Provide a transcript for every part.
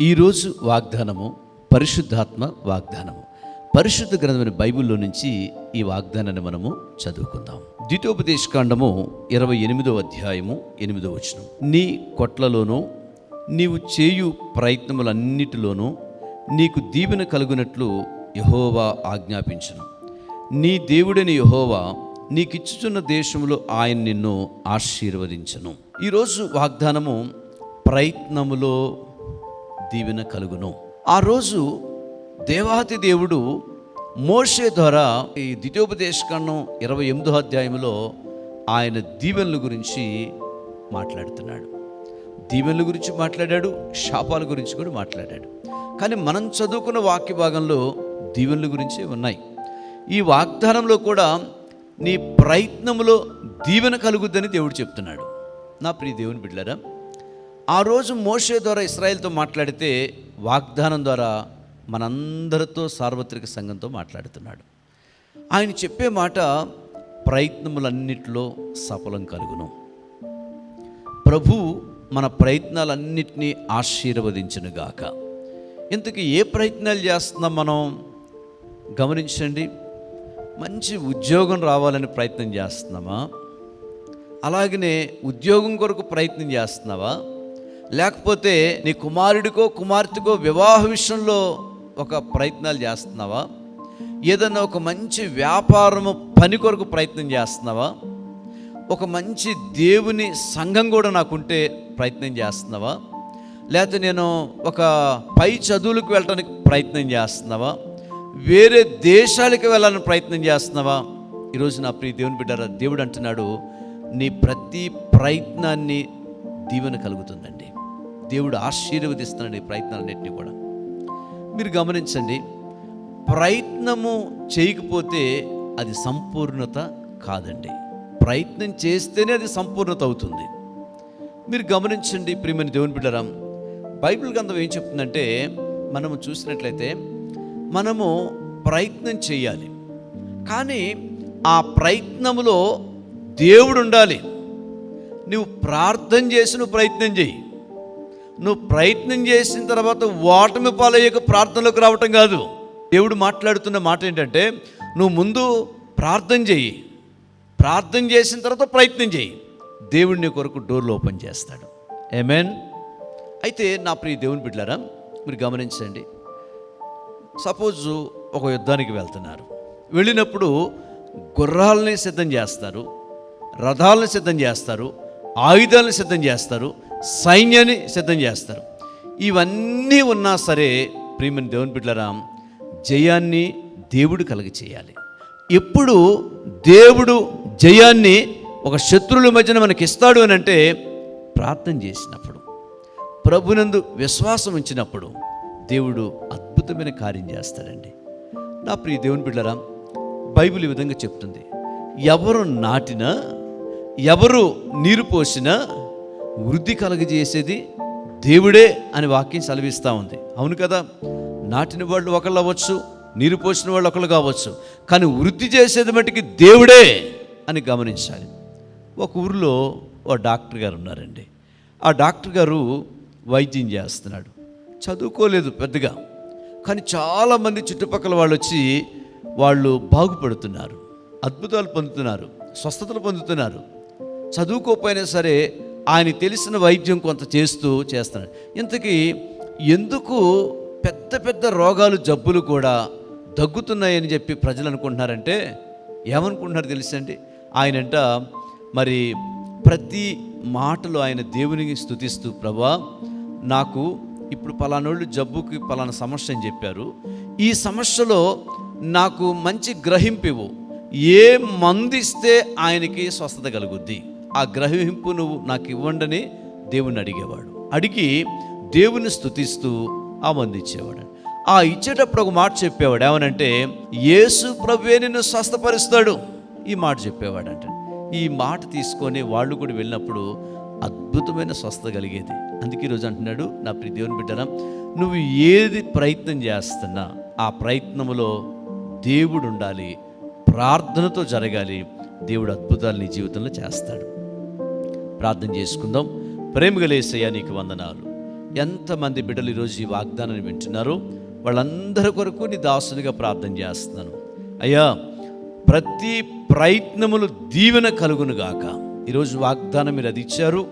ఈరోజు వాగ్దానము పరిశుద్ధాత్మ వాగ్దానము. పరిశుద్ధ గ్రంథమైన బైబిల్లో నుంచి ఈ వాగ్దానాన్ని మనము చదువుకుందాం. ద్వితోపదేశకాండము ఇరవై ఎనిమిదో అధ్యాయము ఎనిమిదో వచనం. నీ కొట్లలోనూ నీవు చేయు ప్రయత్నములన్నిటిలోనూ నీకు దీవెన కలుగునట్లు యహోవా ఆజ్ఞాపించను. నీ దేవుడని యహోవా నీకిచ్చుచున్న దేశంలో ఆయన నిన్ను ఆశీర్వదించను. ఈరోజు వాగ్దానము ప్రయత్నములో దీవెన కలుగును. ఆ రోజు దేవాతి దేవుడు మోషే ద్వారా ఈ ద్వితీయోపదేశకాండం ఇరవై ఎనిమిదో అధ్యాయంలో ఆయన దీవెనల గురించి మాట్లాడుతున్నాడు. దీవెనల గురించి మాట్లాడాడు శాపాల గురించి కూడా మాట్లాడాడు. కానీ మనం చదువుకున్న వాక్య భాగంలో దీవెనల గురించి ఉన్నాయి. ఈ వాగ్దానంలో కూడా నీ ప్రయత్నంలో దీవెన కలుగుద్దని దేవుడు చెప్తున్నాడు. నా ప్రియ దేవుని బిడ్డారా ఆ రోజు మోషే ద్వారా ఇస్రాయేల్తో మాట్లాడితే వాగ్దానం ద్వారా మనందరితో సార్వత్రిక సంఘంతో మాట్లాడుతున్నాడు. ఆయన చెప్పే మాట ప్రయత్నములన్నిటిలో సఫలం కలుగును. ప్రభు మన ప్రయత్నాలన్నిటినీ ఆశీర్వదించునుగాక. ఇంతకు ఏ ప్రయత్నాలు చేస్తున్నాం మనం? గమనించండి మంచి ఉద్యోగం రావాలని ప్రయత్నం చేస్తున్నామా? అలాగనే ఉద్యోగం కొరకు ప్రయత్నం చేస్తున్నావా? లేకపోతే నీ కుమారుడికో కుమార్తెకో వివాహ విషయంలో ఒక ప్రయత్నాలు చేస్తున్నావా? ఏదన్నా ఒక మంచి వ్యాపారము పని కొరకు ప్రయత్నం చేస్తున్నావా? ఒక మంచి దేవుని సంఘం కూడా నాకుంటే ప్రయత్నం చేస్తున్నావా? లేకపోతే నేను ఒక పై చదువులకు వెళ్ళడానికి ప్రయత్నం చేస్తున్నావా? వేరే దేశాలకు వెళ్ళాలని ప్రయత్నం చేస్తున్నావా? ఈరోజు నా ప్రియ దేవుని బిడ్డారా దేవుడు అంటున్నాడు నీ ప్రతి ప్రయత్నాన్ని దీవెన కలుగుతుందండి. దేవుడు ఆశీర్వదిస్తున్నాడు ఈ ప్రయత్నాలన్నింటినీ కూడా. మీరు గమనించండి ప్రయత్నము చేయకపోతే అది సంపూర్ణత కాదండి. ప్రయత్నం చేస్తేనే అది సంపూర్ణత అవుతుంది. మీరు గమనించండి ప్రియమైన దేవుని బిడ్డరాం బైబిల్ గ్రంథం ఏం చెప్తుందంటే మనము చూసినట్లయితే మనము ప్రయత్నం చేయాలి. కానీ ఆ ప్రయత్నములో దేవుడు ఉండాలి. నువ్వు ప్రార్థన చేసి నువ్వు ప్రయత్నం చేయి. నువ్వు ప్రయత్నం చేసిన తర్వాత ఓటమి పాలయ్యక ప్రార్థనలోకి రావటం కాదు. దేవుడు మాట్లాడుతున్న మాట ఏంటంటే నువ్వు ముందు ప్రార్థన చెయ్యి. ప్రార్థన చేసిన తర్వాత ప్రయత్నం చేయి దేవుడు నీ కొరకు డోర్లు ఓపెన్ చేస్తాడు. ఏమేన్ అయితే నా ప్రియ దేవుని బిడ్డారా మీరు గమనించండి. సపోజు ఒక యుద్ధానికి వెళ్తున్నారు. వెళ్ళినప్పుడు గుర్రాలని సిద్ధం చేస్తారు రథాలను సిద్ధం చేస్తారు ఆయుధాలను సిద్ధం చేస్తారు సైన్యాన్ని సిద్ధం చేస్తారు. ఇవన్నీ ఉన్నా సరే ప్రియమని దేవుని బిడ్డరా జయాన్ని దేవుడు కలగ చేయాలి ఎప్పుడు దేవుడు జయాన్ని ఒక శత్రువుల మధ్యన మనకి ఇస్తాడు అని అంటే ప్రార్థన చేసినప్పుడు ప్రభునందు విశ్వాసం ఉంచినప్పుడు దేవుడు అద్భుతమైన కార్యం చేస్తాడండి. నా ప్రియ దేవుని బిడ్డరా బైబిల్ ఈ విధంగా చెప్తుంది. ఎవరు నాటినా ఎవరు నీరు పోసినా వృద్ధి కలగజేసేది దేవుడే అని వాక్యం సెలవిస్తూ ఉంది. అవును కదా? నాటిన వాళ్ళు ఒకళ్ళు అవ్వచ్చు నీరు పోసిన వాళ్ళు ఒకళ్ళు కావచ్చు కానీ వృద్ధి చేసేది మటుకి దేవుడే అని గమనించాలి. ఒక ఊరిలో ఓ డాక్టర్ గారు ఉన్నారండి. ఆ డాక్టర్ గారు వైద్యం చేస్తున్నాడు. చదువుకోలేదు పెద్దగా కానీ చాలామంది చుట్టుపక్కల వాళ్ళు వచ్చి వాళ్ళు బాగుపడుతున్నారు అద్భుతాలు పొందుతున్నారు స్వస్థతలు పొందుతున్నారు. చదువుకోకపోయినా సరే ఆయన తెలిసిన వైద్యం కొంత చేస్తూ చేస్తున్నాడు. ఇంతకీ ఎందుకు పెద్ద పెద్ద రోగాలు జబ్బులు కూడా దగ్గుతున్నాయని చెప్పి ప్రజలు అనుకుంటున్నారంటే ఏమనుకుంటున్నారు తెలుసండి ఆయనంట మరి ప్రతి మాటలో ఆయన దేవునికి స్తుతిస్తూ ప్రభా నాకు ఇప్పుడు పలానోళ్ళు జబ్బుకి పలానా సమస్య అని చెప్పారు. ఈ సమస్యలో నాకు మంచి గ్రహింపు ఏ మందిస్తే ఆయనకి స్వస్థత కలుగుద్ది. ఆ గ్రహింపు నువ్వు నాకు ఇవ్వండని దేవుణ్ణి అడిగేవాడు. అడిగి దేవుని స్తుతిస్తూ ఆ ఆ ఇచ్చేటప్పుడు ఒక మాట చెప్పేవాడు. ఏమనంటే యేసు ప్రభువే నిన్ను స్వస్థపరుస్తాడు. ఈ మాట చెప్పేవాడంట. ఈ మాట తీసుకొని వాళ్ళు కూడా వెళ్ళినప్పుడు అద్భుతమైన స్వస్థ కలిగేది. అందుకే ఈరోజు అంటున్నాడు నా ప్రియ దేవుని బిడ్డరా నువ్వు ఏది ప్రయత్నం చేస్తున్నా ఆ ప్రయత్నములో దేవుడు ఉండాలి. ప్రార్థనతో జరగాలి. దేవుడు అద్భుతాలు నీ జీవితంలో చేస్తాడు. ప్రార్థన చేసుకుందాం. ప్రేమగలేసయ్యా నీకు వందనాలు. ఎంతమంది బిడ్డలు ఈరోజు ఈ వాగ్దానాన్ని వింటున్నారు వాళ్ళందరి కొరకు నీ దాసునిగా ప్రార్థన చేస్తున్నాను. అయ్యా ప్రతి ప్రయత్నములు దీవెన కలుగునుగాక ఈరోజు వాగ్దానం మీరు అది ఇచ్చారు.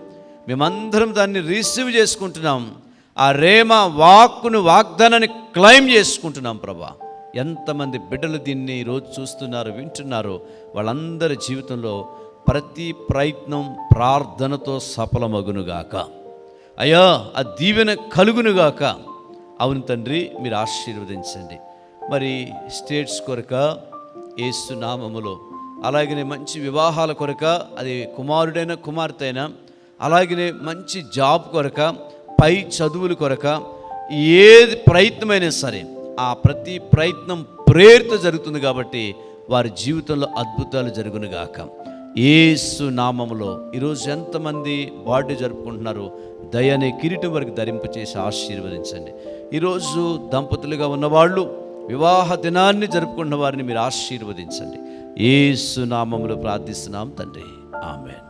మేమందరం దాన్ని రిసీవ్ చేసుకుంటున్నాం. ఆ రేమ వాక్కును వాగ్దానాన్ని క్లైమ్ చేసుకుంటున్నాం ప్రభా. ఎంతమంది బిడ్డలు దీన్ని ఈరోజు చూస్తున్నారు వింటున్నారు వాళ్ళందరి జీవితంలో ప్రతి ప్రయత్నం ప్రార్థనతో సఫలమగునుగాక. అయ్యా ఆ దీవెన కలుగునుగాక. అవును తండ్రి మీరు ఆశీర్వదించండి. మరి స్టేట్స్ కొరక ఏసు నామములో అలాగనే మంచి వివాహాల కొరక అది కుమారుడైన కుమార్తె అయినా అలాగనే మంచి జాబ్ కొరక పై చదువుల కొరక ఏది ప్రయత్నమైనా సరే ఆ ప్రతి ప్రయత్నం ప్రేరిత జరుగుతుంది కాబట్టి వారి జీవితంలో అద్భుతాలు జరుగునుగాక. ఏసు నామములో ఈరోజు ఎంతమంది బాడీ జరుపుకుంటున్నారు దయనే కిరీటం వరకు ధరింపచేసి ఆశీర్వదించండి. ఈరోజు దంపతులుగా ఉన్నవాళ్ళు వివాహ దినాన్ని జరుపుకున్న వారిని మీరు ఆశీర్వదించండి. ఏసు నామములో ప్రార్థిస్తున్నాం తండ్రి. ఆమెన్.